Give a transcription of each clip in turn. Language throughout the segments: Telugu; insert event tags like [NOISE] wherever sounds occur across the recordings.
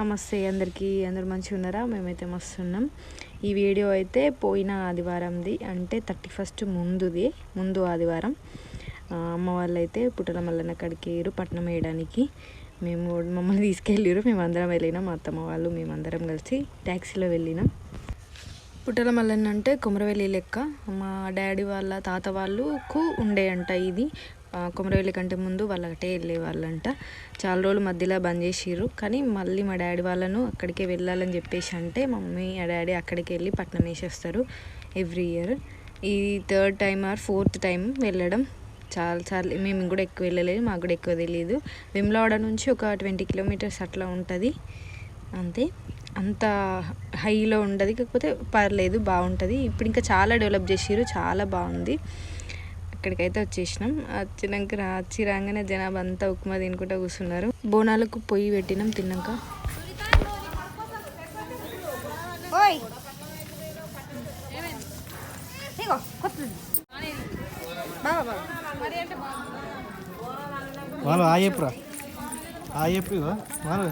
నమస్తే అందరికీ అందరు మంచిగా ఉన్నారా? మేమైతే మస్తున్నాం ఈ వీడియో అయితే పోయిన ఆదివారంది అంటే థర్టీ ఫస్ట్ ముందుది ముందు ఆదివారం. అమ్మ వాళ్ళు అయితే పుట్టల మల్లన్న కడికేరు పట్నం వేయడానికి. మేము మమ్మల్ని తీసుకెళ్ళారు మేము అందరం వెళ్ళినాం మా అత్తమ్మ వాళ్ళు మేమందరం కలిసి ట్యాక్సీలో వెళ్ళినాం. పుట్టల మల్లన్న అంటే కుమరవెల్లి లెక్క. మా డాడీ వాళ్ళ తాత వాళ్ళకు ఉండే అంట ఇది. కొమరవెల్లి కంటే ముందు వాళ్ళు అటే వెళ్ళే వాళ్ళంట చాలా రోజులు మధ్యలో బంద్ చేసిర్రు. కానీ మళ్ళీ మా డాడీ వాళ్ళను అక్కడికే వెళ్ళాలని చెప్పేసి అంటే మమ్మీ ఆ డాడీ అక్కడికి వెళ్ళి పట్నం వేసేస్తారు ఎవ్రీ ఇయర్. ఈ third time or fourth time వెళ్ళడం చాలా సార్లు. మేము కూడా ఎక్కువ వెళ్ళలేదు మాకు కూడా ఎక్కువ తెలియదు విమ్లవాడ నుంచి ఒక ట్వంటీ కిలోమీటర్స్ అట్లా ఉంటుంది. అంతే. అంత హైలో ఉండదు. కాకపోతే పర్లేదు బాగుంటుంది. ఇప్పుడు ఇంకా చాలా డెవలప్ చేసిర్రు చాలా బాగుంది. అక్కడికైతే వచ్చేసినాం. వచ్చినాక రా- వచ్చి రాగానే జనాభా అంతా ఉప్మా తినుకుంటూ కూర్చున్నారు. బోనాలకు పొయ్యి పెట్టినాం తిన్నాక. ఓయ్! ఇగో కొత్తది. బాబా బాబా వాళ్ళు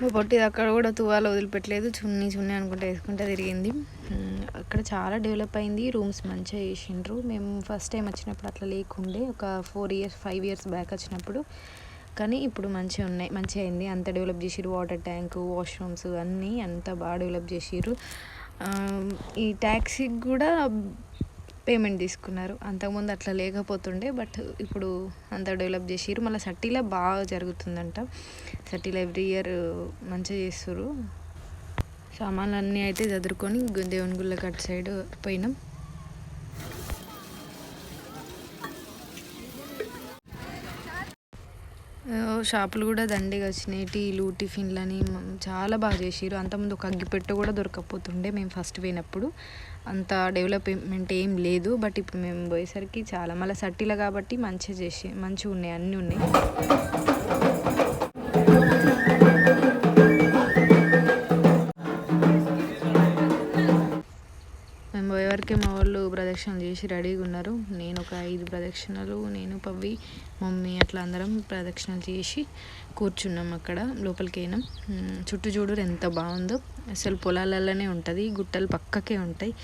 మా పొట్టిది అక్కడ కూడా తువాలు వదిలిపెట్టలేదు. చున్నీ చున్నీ అనుకుంటే వేసుకుంటే తిరిగింది. అక్కడ చాలా డెవలప్ అయింది. రూమ్స్ మంచిగా చేసిండ్రు. మేము ఫస్ట్ టైం వచ్చినప్పుడు అట్లా లేకుండే ఒక four years five years back వచ్చినప్పుడు. కానీ ఇప్పుడు మంచిగా ఉన్నాయి. మంచిగా అయింది. అంత డెవలప్ చేసిర్రు. వాటర్ ట్యాంక్ వాష్రూమ్స్ అన్నీ అంత బాగా డెవలప్ చేసిర్రు. ఈ ట్యాక్సీకి కూడా పేమెంట్ తీసుకున్నారు. అంతకుముందు అట్లా లేకపోతుండే బట్ ఇప్పుడు అంత డెవలప్ చేసిర్రు. మళ్ళీ సట్టీలో బాగా జరుగుతుందంట. సట్టీలో ఎవ్రీ ఇయర్ మంచిగా చేస్తారు సామాన్లు అన్నీ అయితే చదురుకొని దేవుని గుళ్ళకి అటు సైడ్ పోయినాం. షాపులు కూడా దండిగా వచ్చినాయి. టీలు టిఫిన్లు అని చాలా బాగా చేసిరు అంతకుముందు ఒక అగ్గిపెట్టు కూడా దొరకకపోతుండే మేము ఫస్ట్ పోయినప్పుడు. అంత డెవలప్మెంట్ ఏం లేదు. బట్ ఇప్పుడు మేము పోయేసరికి చాలా మళ్ళీ సట్టిలో కాబట్టి మంచిగా చేసి మంచిగా ఉన్నాయి అన్నీ ఉన్నాయి. ప్రదక్షిణలు చేసి రెడీగా ఉన్నారు. నేను ఒక ఐదు ప్రదక్షిణలు నేను పవ్వి మమ్మీ అట్లా అందరం ప్రదక్షిణలు చేసి కూర్చున్నాం అక్కడ లోపలికి అయినాం చుట్టూ చూడరు ఎంత బాగుందో. అసలు పొలాలలోనే ఉంటుంది గుట్టలు పక్కకే ఉంటాయి.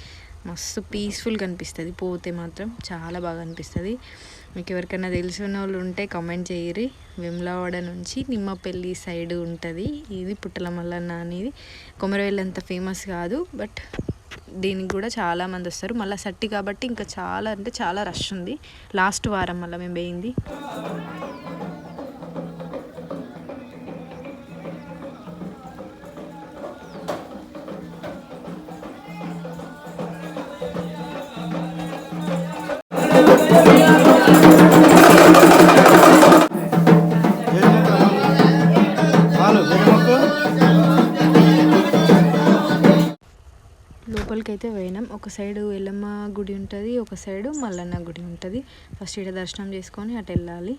మస్తు పీస్ఫుల్గా అనిపిస్తుంది. పోతే మాత్రం చాలా బాగా అనిపిస్తుంది. మీకు ఎవరికైనా తెలిసిన వాళ్ళు ఉంటే కామెంట్ చేయరి వెమ్లవాడ నుంచి నిమ్మపల్లి సైడ్ ఉంటుంది. ఇది పుట్టల మల్లన్న అనేది కొమరవెల్లి అంత ఫేమస్ కాదు బట్ దీనికి కూడా చాలా మంది వస్తారు. మళ్ళీ సట్టి కాబట్టి ఇంకా చాలా అంటే చాలా రష్ ఉంది. లాస్ట్ వారం మళ్ళీ మేము పోయింది లోపలికైతే పోయినాం. ఒక సైడ్ ఎల్లమ్మ గుడి ఉంటుంది ఒక సైడ్ మల్లన్న గుడి ఉంటుంది. ఫస్ట్ ఇక్కడ దర్శనం చేసుకొని అటు వెళ్ళాలి.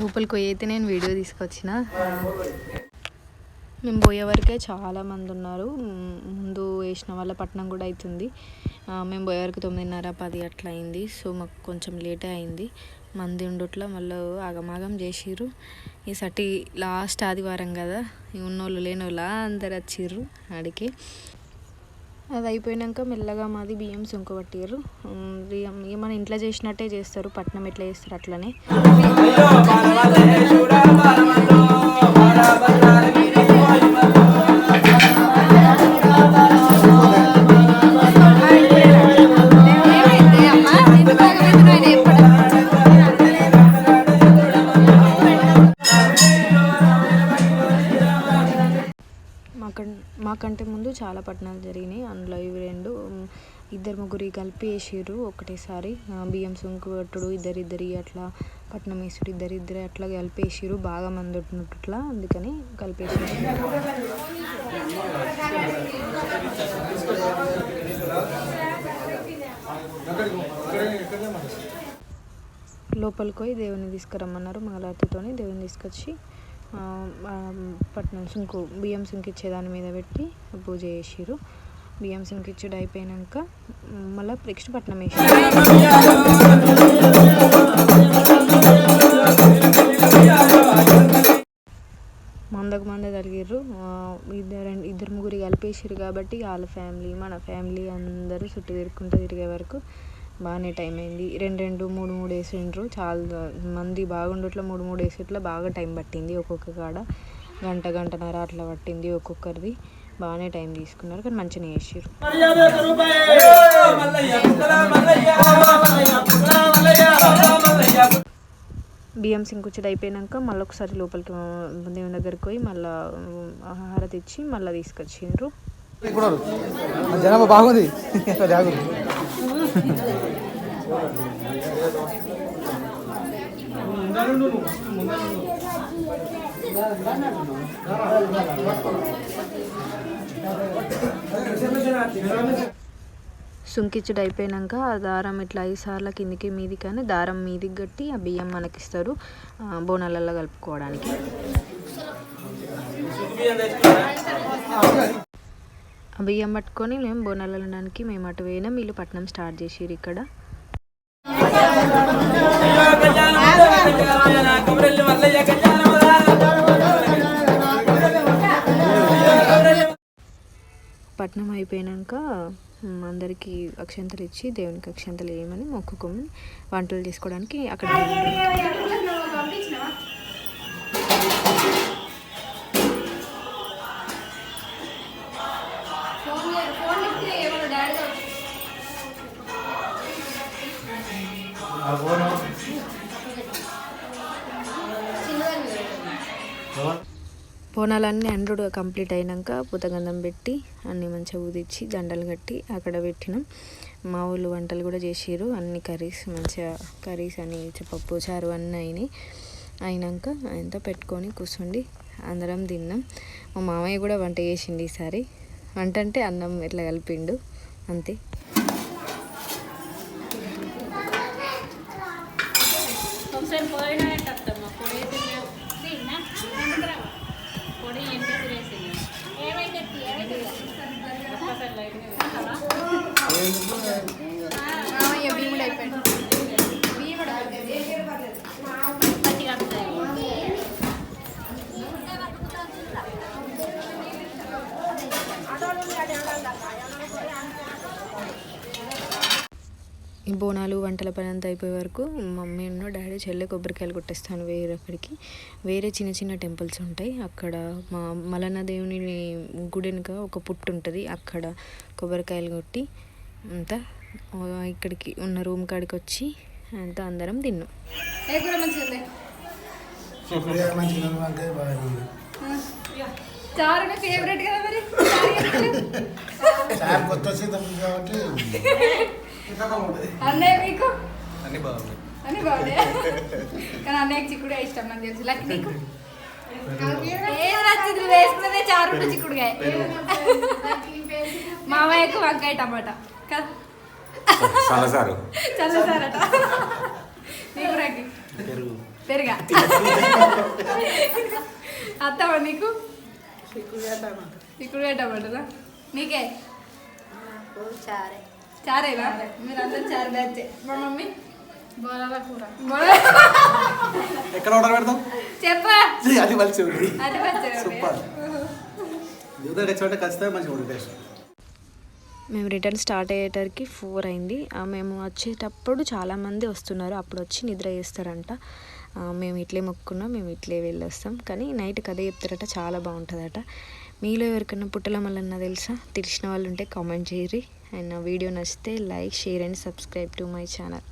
లోపలికి పోయి నేను వీడియో తీసుకొచ్చిన. మేము పోయే వరకే చాలామంది ఉన్నారు. ముందు వేసిన వాళ్ళ పట్నం కూడా అవుతుంది మేము పోయే వరకు తొమ్మిదిన్నర పది అట్లా అయింది. సో మాకు కొంచెం లేటే అయింది. మంది ఉండుట్లా మళ్ళీ ఆగమాగం చేసిర్రు. ఈ సటి లాస్ట్ ఆదివారం కదా. ఉన్నోళ్ళు లేనోళ్ళ అందరు వచ్చిర్రు ఆడికి. అది అయిపోయినాక మెల్లగా మాది బియ్యం సుంక పట్టారు బియ్యం ఇక మన ఇంట్లో చేసినట్టే చేస్తారు. పట్నం ఎట్లా చేస్తారు అట్లనే. చాలా పట్టణాలు జరిగినాయి. అందులో ఇవి రెండు ఇద్దరు ముగ్గురి కలిపి వేసిర్రు. ఒకటేసారి బియ్యం సుంకు పట్టుడు ఇద్దరిద్దరి అట్లా పట్నం వేసుడు ఇద్దరిద్దరి అట్లా కలిపేసిరు బాగా మంది ఉంటున్నట్లా అందుకని కలిపేసారు లోపలికి పోయి దేవుని తీసుకురమ్మన్నారు. మంగళారతితోని దేవుని తీసుకొచ్చి పట్నం సుంకు బియ్యం సుంకు ఇచ్చే దాని మీద పెట్టి పూజ చేసిర్రు. బియ్యం సుంకు ఇచ్చుడు అయిపోయాక మళ్ళీ నెక్స్ట్ పట్నం వేసి మందకు మంద కలిగిర్రు ఇద్దరు ఇద్దరు ముగ్గురు కలిపేసారు కాబట్టి వాళ్ళ ఫ్యామిలీ మన ఫ్యామిలీ అందరూ చుట్టూ తిరుక్కుంటూ తిరిగే వరకు బాగానే టైం అయింది. రెండు రెండు మూడు మూడు వేసిండ్రు. చాలా మంది బాగుండేట్ల మూడు మూడు వేసేట్లో బాగా టైం పట్టింది ఒక్కొక్క కాడ. గంట గంటన్నర అట్లా పట్టింది ఒక్కొక్కరిది. బాగానే టైం తీసుకున్నారు కానీ మంచిగా వేసారు బియ్యం సింకుచ్చడి అయిపోయాక మళ్ళీ ఒకసారి లోపలికి దేవుని దగ్గరికి పోయి మళ్ళీ ఆహార తెచ్చి మళ్ళీ తీసుకొచ్చిండ్రు. జనాభా బాగుంది. [LAUGHS] సుంకిచ్చుడు అయిపోయాక ఆ దారం ఇట్లా ఐదు సార్ల కిందికి మీది కానీ దారం మీదికి కట్టి ఆ బియ్యం మనకిస్తారు ఇస్తారు బోనాలలో కలుపుకోవడానికి. బియ్యం పట్టుకొని మేము బోనాలు వెళ్ళడానికి మేము అటు పోయినాం. వీళ్ళు పట్నం స్టార్ట్ చేసిర్రు ఇక్కడ. పట్నం అయిపోయాక అందరికీ అక్షంతలు ఇచ్చి దేవునికి అక్షంతలు వేయమని మొక్కుకోమని వంటలు చేసుకోవడానికి అక్కడ బోనాలన్నీ అండ్రుడు కంప్లీట్ అయినాక పూతగంధం పెట్టి అన్నీ మంచిగా ఊదిచ్చి దండలు కట్టి అక్కడ పెట్టినాం. మా ఊళ్ళు వంటలు కూడా చేసిర్రు. అన్ని కర్రీస్ మంచిగా కర్రీస్ అని పప్పు చారు అన్నీ అయినాయి. అయినాక ఆయనతో పెట్టుకొని కూర్చుండి అందరం తిన్నాం. మా మామయ్య కూడా వంట చేసిండు ఈసారి. వంట అంటే అన్నం ఇట్లా కలిపిండు? అంతే. ఒకసారి పోయినాయంట అత్తమ్మ పొడి తిన్నా. పొడి ఎంత తినేసింది? ఏమైంది? ఒక్కసారి లైట్గా కూడా అయిపోయింది బియ్యం కూడా పచ్చిగా వస్తాయి ఈ బోనాలు వంటల పని అంతా అయిపోయే వరకు మమ్మీ ఉన్న డాడీ చెల్లె కొబ్బరికాయలు కొట్టేస్తాను వేరే అక్కడికి. వేరే చిన్న చిన్న టెంపుల్స్ ఉంటాయి. అక్కడ మా మలన్న దేవుని గుడి వెనుక ఒక పుట్టు ఉంటుంది. అక్కడ కొబ్బరికాయలు కొట్టి అంతా ఇక్కడికి ఉన్న రూమ్ కాడికి వచ్చి అంతా అందరం తిన్నాం. మంచిగా చారు నా ఫేవరెట్ కదా మరి? చార్ కొత్త సీతం కాబట్టి. అన్నయ్య మీకు? అన్ని బాగున్నాయి. అని బాగుండే కానీ అన్నయ్యకి చిక్కుడుగా ఇష్టం నాకు తెలుసు. లక్ నీకు? ఏం నచ్చింది వేసుకున్నదే చారు చిక్కుడుగా మామయ్యకు వంకాయ టమాటా. కదా? సలసారు చల్లసారట నీకు రాకి పెరుగు. పెరుగా? అత్తమ్మ నీకు? చిక్కుడుగా టమాటానా? నీకే చారే. చారేనా? మీరు అందరు చారు బ్యాచ్. మా మమ్మీ? బోరాల కూర. ఎక్కడ ఆర్డర్ పెడతాం చెప్పా. జీ, అది మంచి ఉంది అది వచ్చారు సూపర్. యూదర్ తెచ్చుకుంటే ఖచ్చితంగా మంచిగా ఉంటుంది టేస్ట్. మేము రిటర్న్ స్టార్ట్ అయ్యేటరికి ఫోర్ అయింది. మేము వచ్చేటప్పుడు చాలామంది వస్తున్నారు. అప్పుడు వచ్చి నిద్ర చేస్తారంట. మేము ఇట్లే మొక్కుకున్నాం మేము ఇట్లే వెళ్ళొస్తాం. కానీ నైట్ కథ చెప్తారట చాలా బాగుంటుందట. మీలో ఎవరికైనా పుట్టలమల్లన్న తెలుసా? తెలిసిన వాళ్ళు ఉంటే కామెంట్ చేయరి అండ్ నా వీడియో నచ్చితే like share and subscribe to my channel.